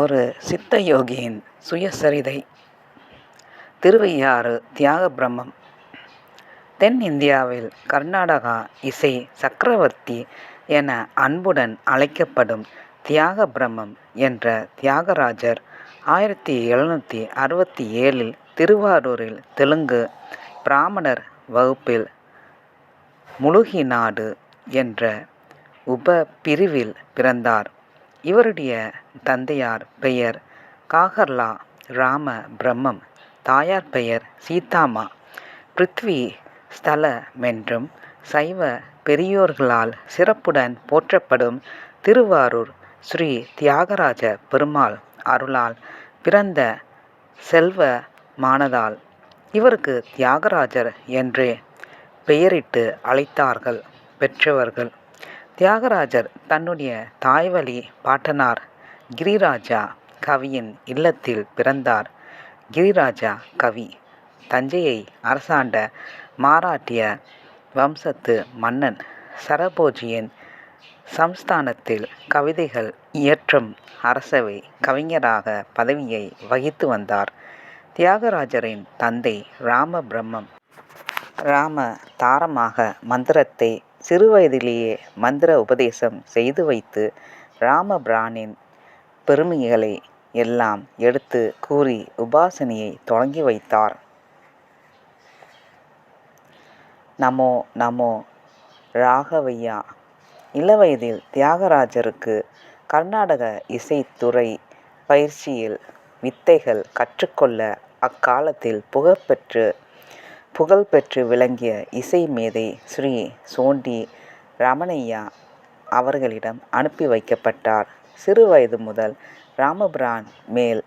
ஒரு சித்த யோகியின் சுயசரிதை. திருவையாறு தியாக பிரம்மம் தென் இந்தியாவில் கர்நாடகா இசை சக்கரவர்த்தி என அன்புடன் அழைக்கப்படும் தியாக பிரம்மம் என்ற தியாகராஜர் ஆயிரத்தி எழுநூற்றி அறுபத்தி ஏழில் திருவாரூரில் தெலுங்கு பிராமணர் வகுப்பில் முழுகிநாடு என்ற உப பிரிவில் பிறந்தார். இவருடைய தந்தையார் பெயர் காகர்லா ராம பிரம்மம் தாயார் பெயர் சீதாமா. பிருத்வி ஸ்தலமென்றும் சைவ பெரியோர்களால் சிறப்புடன் போற்றப்படும் திருவாரூர் ஸ்ரீ தியாகராஜ பெருமாள் அருளால் பிறந்த செல்வ மானதால் இவருக்கு தியாகராஜர் என்றே பெயரிட்டு அழைத்தார்கள் பெற்றவர்கள். தியாகராஜர் தன்னுடைய தாய்வழி பாட்டனார் கிரிராஜா கவியின் இல்லத்தில் பிறந்தார். கிரிராஜா கவி தஞ்சையை அரசாண்ட மாராட்டிய வம்சத்து மன்னன் சரபோஜியின் சம்ஸ்தானத்தில் கவிதைகள் இயற்றும் அரசவை கவிஞராக பதவியை வகித்து வந்தார். தியாகராஜரின் தந்தை ராமபிரம்மம் ராம தாரமாக மந்திரத்தை சிறுவயதிலேயே மந்திர உபதேசம் செய்து வைத்து ராமபிரானின் பெருமைகளை எல்லாம் எடுத்து கூறி உபாசனையை தொடங்கி வைத்தார். நமோ நமோ ராகவையா! இளவயதில் தியாகராஜருக்கு கர்நாடக இசைத்துறை பயிற்சியில் வித்தைகள் கற்றுக்கொள்ள அக்காலத்தில் புகழ்பெற்று புகழ்பெற்று விளங்கிய இசை மேதை ஸ்ரீ சோண்டி ரமணையா அவர்களிடம் அனுப்பி வைக்கப்பட்டார். சிறுவயது முதல் ராமபிரான் மேல்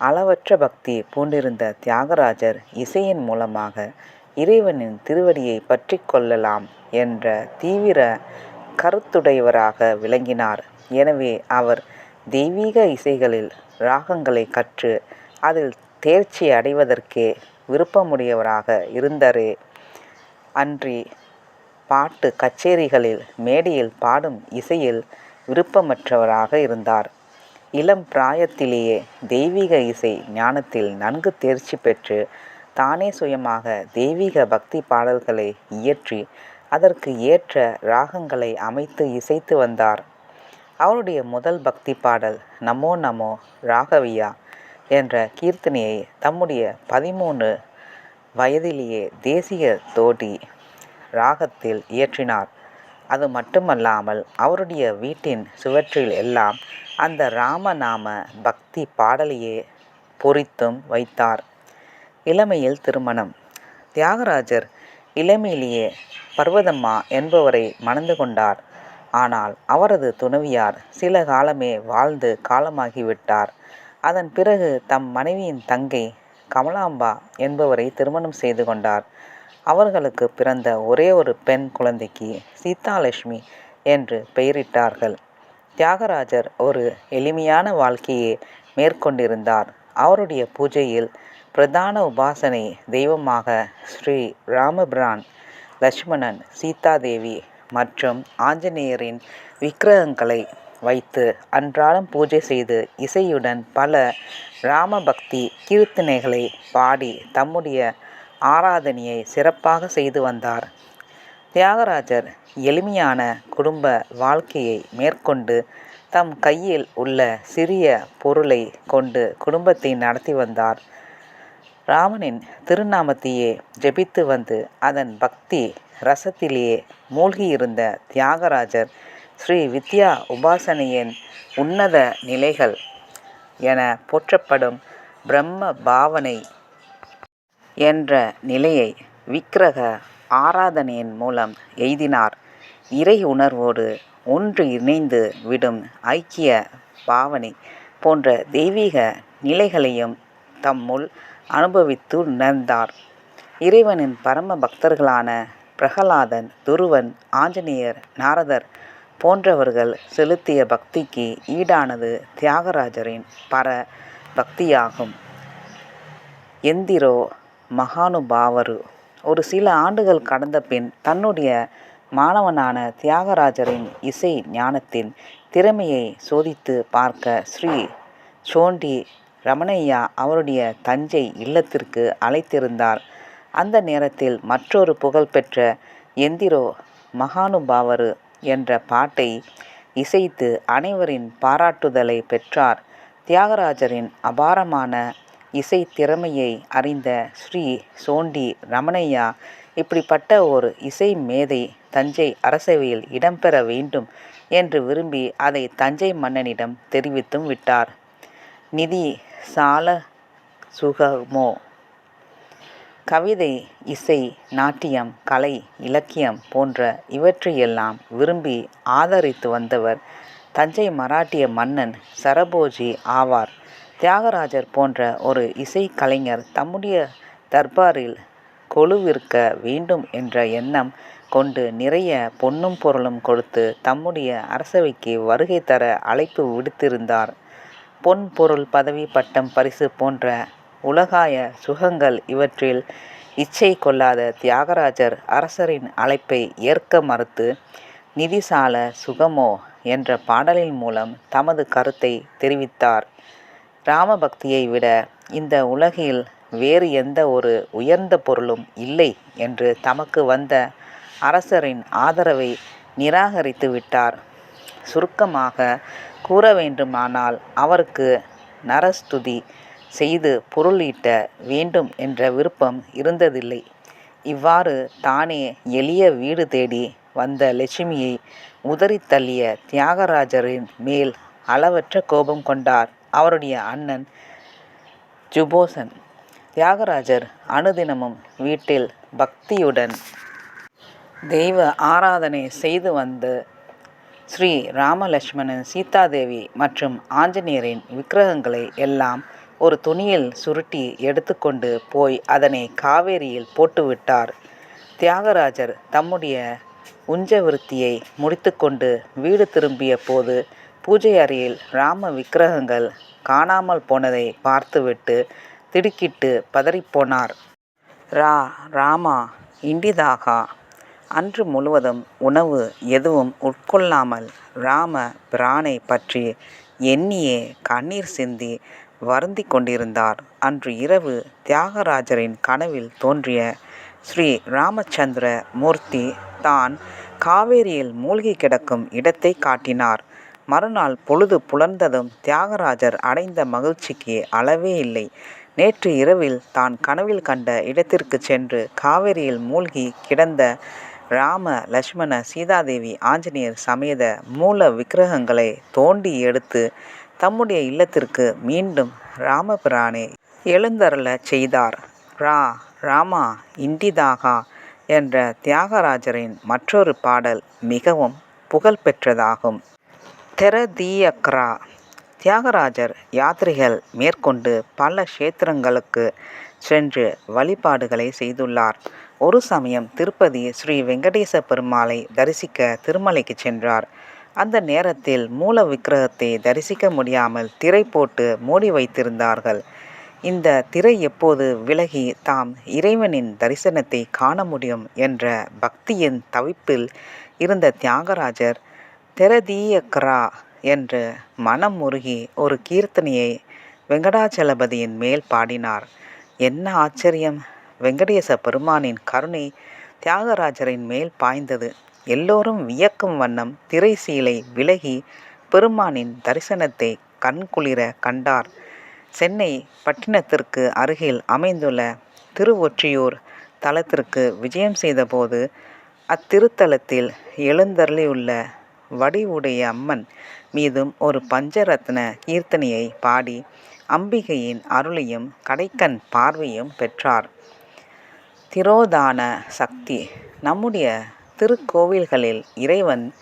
அளவற்ற பக்தி பூண்டிருந்த தியாகராஜர் இசையின் மூலமாக இறைவனின் திருவடியை பற்றி கொள்ளலாம் என்ற தீவிர கருத்துடையவராக விளங்கினார். எனவே அவர் தெய்வீக இசைகளில் ராகங்களை கற்று அதில் தேர்ச்சி அடைவதற்கே விருப்பமுடையவராக இருந்தாரே. அன்றி பாட்டு கச்சேரிகளில் மேடையில் பாடும் இசையில் விருப்பமற்றவராக இருந்தார். இளம் பிராயத்திலேயே தெய்வீக இசை ஞானத்தில் நன்கு தேர்ச்சி பெற்று தானே சுயமாக தெய்வீக பக்தி பாடல்களை இயற்றி அதற்கு ஏற்ற ராகங்களை அமைத்து இசைத்து வந்தார். அவருடைய முதல் பக்தி பாடல் நமோ நமோ ராகவியா என்ற கீர்த்தனையை தம்முடைய பதிமூணு வயதிலேயே தேசிய தோடி ராகத்தில் இயற்றினார். அது மட்டுமல்லாமல் அவருடைய வீட்டின் சுவற்றில் எல்லாம் அந்த ராமநாம பக்தி பாடலையே பொறித்தும் வைத்தார். இளமையில் திருமணம். தியாகராஜர் இளமையிலேயே பர்வதம்மா என்பவரை மணந்து கொண்டார். ஆனால் அவரது துணைவியார் சில காலமே வாழ்ந்து காலமாகிவிட்டார். அதன் பிறகு தம் மனைவியின் தங்கை கமலாம்பா என்பவரை திருமணம் செய்து கொண்டார். அவர்களுக்கு பிறந்த ஒரே ஒரு பெண் குழந்தைக்கு சீதாலட்சுமி என்று பெயரிட்டார்கள். தியாகராஜர் ஒரு எளிமையான வாழ்க்கையை மேற்கொண்டிருந்தார். அவருடைய பூஜையில் பிரதான உபாசனை தெய்வமாக ஸ்ரீ ராமபிரான் லட்சுமணன் சீதாதேவி மற்றும் ஆஞ்சநேயரின் விக்கிரகங்களை வைத்து அன்றாடம் பூஜை செய்து இசையுடன் பல ராமபக்தி கீர்த்தனைகளை பாடி தம்முடைய ஆராதனையை சிறப்பாக செய்து வந்தார். தியாகராஜர் எளிமையான குடும்ப வாழ்க்கையை மேற்கொண்டு தம் கையில் உள்ள சிறிய பொருளை கொண்டு குடும்பத்தை நடத்தி வந்தார். ராமனின் திருநாமத்தையே ஜெபித்து வந்து அதன் பக்தி ரசத்திலேயே மூழ்கியிருந்த தியாகராஜர் ஸ்ரீ வித்யா உபாசனையின் உன்னத நிலைகள் என போற்றப்படும் பிரம்ம பாவனை என்ற நிலையை விக்கிரக ஆராதனையின் மூலம் எய்தினார். இறை உணர்வோடு ஒன்று இணைந்து விடும் ஐக்கிய பாவனை போன்ற தெய்வீக நிலைகளையும் தம்முள் அனுபவித்து உணர்ந்தார். இறைவனின் பரம பக்தர்களான பிரகலாதன் துருவன் ஆஞ்சநேயர் நாரதர் போன்றவர்கள் செலுத்திய பக்திக்கு ஈடானது தியாகராஜரின் பர பக்தியாகும். எந்திரோ மகானுபாவரு. ஒரு சில ஆண்டுகள் கடந்த பின் தன்னுடைய மாணவனான தியாகராஜரின் இசை ஞானத்தின் திறமையை சோதித்து பார்க்க ஸ்ரீ சோண்டி ரமணையா அவருடைய தஞ்சை இல்லத்திற்கு அழைத்திருந்தார். அந்த நேரத்தில் மற்றொரு புகழ்பெற்ற எந்திரோ மகானுபாவரு என்ற பாட்டை இசைத்து அனைவரின் பாராட்டுதலை பெற்றார். தியாகராஜரின் அபாரமான இசை திறமையை அறிந்த ஸ்ரீ சோண்டி ரமணையா இப்படிப்பட்ட ஒரு இசை மேதை தஞ்சை அரசவையில் இடம்பெற வேண்டும் என்று விரும்பி அதை தஞ்சை மன்னனிடம் தெரிவித்தும் விட்டார். நிதி சால சுகமோ கவிதை இசை நாட்டியம் கலை இலக்கியம் போன்ற இவற்றையெல்லாம் விரும்பி ஆதரித்து வந்தவர் தஞ்சை மராட்டிய மன்னன் சரபோஜி ஆவார். தியாகராஜர் போன்ற ஒரு இசை கலைஞர் தம்முடைய தர்பாரில் கொலுவிருக்க வேண்டும் என்ற எண்ணம் கொண்டு நிறைய பொன்னும் பொருளும் கொடுத்து தம்முடைய அரசவைக்கு வருகை தர அழைப்பு விடுத்திருந்தார். பொன் பொருள் பதவி பட்டம் பரிசு போன்ற உலகாய சுகங்கள் இவற்றில் இச்சை கொள்ளாத தியாகராஜர் அரசரின் அழைப்பை ஏற்க மறுத்து நிதிசால சுகமோ என்ற பாடலின் மூலம் தமது கருத்தை தெரிவித்தார். ராமபக்தியை விட இந்த உலகில் வேறு எந்த ஒரு உயர்ந்த பொருளும் இல்லை என்று தமக்கு வந்த அரசரின் ஆதரவை நிராகரித்து விட்டார். சுருக்கமாக கூற வேண்டுமானால் அவருக்கு நரஸ்துதி செய்து பொருள் ஈட்ட வேண்டும் என்ற விருப்பம் இருந்ததில்லை. இவ்வாறு தானே எளிய வீடு தேடி வந்த லட்சுமியை உதறி தள்ளிய தியாகராஜரின் மேல் அளவற்ற கோபம் கொண்டார் அவருடைய அண்ணன் ஜுபோசன். தியாகராஜர் அனுதினமும் வீட்டில் பக்தியுடன் தெய்வ ஆராதனை செய்து வந்து ஸ்ரீ ராமலட்சுமணன் சீதாதேவி மற்றும் ஆஞ்சநேயரின் விக்கிரகங்களை எல்லாம் ஒரு துணியில் சுருட்டி எடுத்துக்கொண்டு போய் அதனை காவேரியில் போட்டுவிட்டார். தியாகராஜர் தம்முடைய உஞ்சவிருத்தியை முடித்துக்கொண்டு வீடு திரும்பிய போது பூஜை அறையில் ராம விக்கிரகங்கள் காணாமல் போனதை பார்த்துவிட்டு திடுக்கிட்டு பதறிப்போனார். ரா ராமா இண்டிதாகா. அன்று முழுவதும் உணவு எதுவும் உட்கொள்ளாமல் ராம பிரானை பற்றி எண்ணியே கண்ணீர் சிந்தி வருந்தி கொண்டிருந்தார். அன்று இரவு தியாகராஜரின் கனவில் தோன்றிய ஸ்ரீ ராமச்சந்திர மூர்த்தி தான் காவேரியில் மூழ்கி கிடக்கும் இடத்தை காட்டினார். மறுநாள் பொழுது புலர்ந்ததும் தியாகராஜர் அடைந்த மகிழ்ச்சிக்கு அளவே இல்லை. நேற்று இரவில் தான் கனவில் கண்ட இடத்திற்கு சென்று காவேரியில் மூழ்கி கிடந்த ராம லட்சுமண சீதாதேவி ஆஞ்சநேயர் சமேத மூல விக்கிரகங்களை தோண்டி எடுத்து தம்முடைய இல்லத்திற்கு மீண்டும் ராமபிரானே எழுந்தருளச் செய்தார். ரா ராமா இண்டிதாகா என்ற தியாகராஜரின் மற்றொரு பாடல் மிகவும் புகழ்பெற்றதாகும். தெரதீயக்ரா தியாகராஜர் யாத்திரைகள் மேற்கொண்டு பல க்ஷேத்திரங்களுக்கு சென்று வழிபாடுகளை செய்துள்ளார். ஒரு சமயம் திருப்பதி ஸ்ரீ வெங்கடேச பெருமாளை தரிசிக்க திருமலைக்கு சென்றார். அந்த நேரத்தில் மூல விக்கிரகத்தை தரிசிக்க முடியாமல் திரை போட்டு மூடி வைத்திருந்தார்கள். இந்த திரை எப்போது விலகி தாம் இறைவனின் தரிசனத்தை காண முடியும் என்ற பக்தியின் தவிப்பில் இருந்த தியாகராஜர் தெரதீயக்ரா என்று மனம் முருகி ஒரு கீர்த்தனையை வெங்கடாச்சலபதியின் மேல் பாடினார். என்ன ஆச்சரியம்! வெங்கடேச பெருமானின் கருணை தியாகராஜரின் மேல் பாய்ந்தது. எல்லோரும் வியக்கும் வண்ணம் திரை சீலை விலகி பெருமானின் தரிசனத்தை கண்குளிர கண்டார். சென்னை பட்டினத்திற்கு அருகில் அமைந்துள்ள திருவொற்றியூர் தலத்திற்கு விஜயம் செய்தபோது அத்திருத்தலத்தில் எழுந்தருளியுள்ள வடிவுடைய அம்மன் மீதும் ஒரு பஞ்சரத்ன கீர்த்தனையை பாடி அம்பிகையின் அருளையும் கடைக்கண் பார்வையும் பெற்றார். திரோதான சக்தி நம்முடைய திருக்கோவில்களில் இறைவன்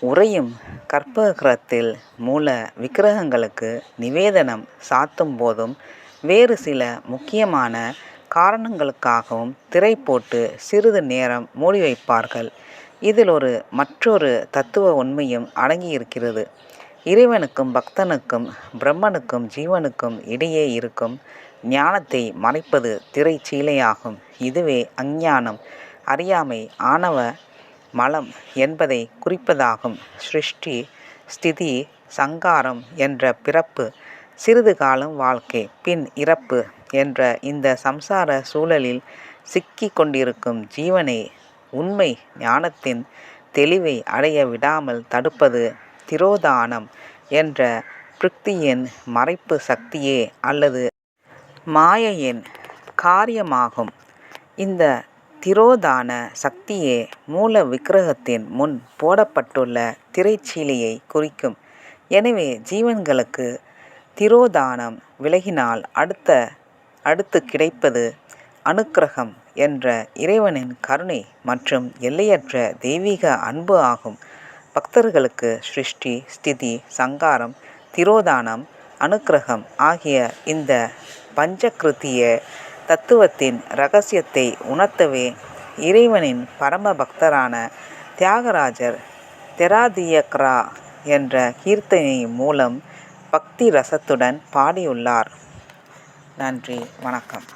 உறையும் கற்பகிரகத்தில் மூல விக்கிரகங்களுக்கு நிவேதனம் சாத்தும் போதும் வேறு சில முக்கியமான காரணங்களுக்காகவும் திரை போட்டு சிறிது நேரம் மூடி வைப்பார்கள். இதில் ஒரு மற்றொரு தத்துவ உண்மையும் அடங்கியிருக்கிறது. இறைவனுக்கும் பக்தனுக்கும் பிரம்மனுக்கும் ஜீவனுக்கும் இடையே இருக்கும் ஞானத்தை மறைப்பது திரை சீலையாகும் இதுவே அஞ்ஞானம். அறியாமை ஆணவ மலம் என்பதை குறிப்பதாகும். சிருஷ்டி ஸ்திதி சங்காரம் என்ற பிறப்பு சிறிது காலம் வாழ்க்கை பின் இறப்பு என்ற இந்த சம்சார சூழலில் சிக்கி கொண்டிருக்கும் ஜீவனை உண்மை ஞானத்தின் தெளிவை அடைய விடாமல் தடுப்பது திரோதானம் என்ற பிருக்தியின் மறைப்பு சக்தியே அல்லது மாயையின் காரியமாகும். இந்த திரோதான சக்தியே மூல விக்கிரகத்தின் முன் போடப்பட்டுள்ள திரைச்சீலையை குறிக்கும். எனவே ஜீவன்களுக்கு திரோதானம் விலகினால் அடுத்த அடுத்து கிடைப்பது அனுக்கிரகம் என்ற இறைவனின் கருணை மற்றும் எல்லையற்ற தெய்வீக அன்பு ஆகும். பக்தர்களுக்கு சிருஷ்டி ஸ்திதி சங்காரம் திரோதானம் அனுக்கிரகம் ஆகிய இந்த பஞ்சகிருத்திய தத்துவத்தின் ரகசியத்தை உணர்த்தவே இறைவனின் பரம பக்தரான தியாகராஜர் தெராதியக்ரா என்ற கீர்த்தனை மூலம் பக்தி ரசத்துடன் பாடியுள்ளார். நன்றி வணக்கம்.